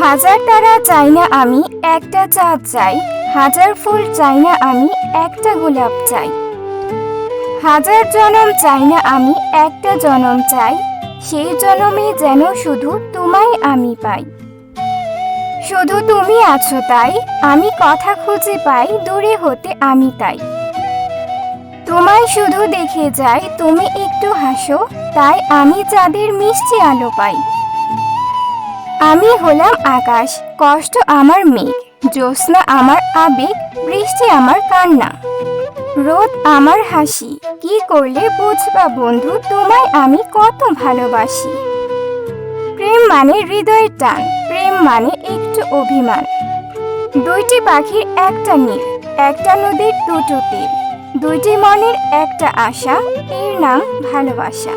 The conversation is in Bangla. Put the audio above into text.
হাজার তারা চাই না আমি, একটা চাঁদ চাই। হাজার ফুল চাই না আমি, একটা গোলাপ চাই। হাজার জনম চাই না আমি, একটা জনম চাই। সেই জনমে যেন শুধু তোমায় আমি পাই। শুধু তুমি আছো তাই, আমি কথা খুঁজে পাই, দূরে হতে আমি তাই। তোমায় শুধু দেখে যাই, তুমি একটু হাসো, তাই আমি চাঁদের মিষ্টি আলো পাই। আমি হলাম আকাশ, কষ্ট আমার মেঘ, জ্যোৎস্না আমার আবেগ, বৃষ্টি আমার কান্না। রোদ আমার হাসি, কি করলে বুঝবা বন্ধু, তোমায় আমি কত ভালোবাসি। প্রেম মানে হৃদয়ের টান, প্রেম মানে একটু অভিমান। দুইটি পাখির একটা নীল, একটা নদীর দুটো তীর। দুইটি মনের একটা আশা, এর নাম ভালোবাসা।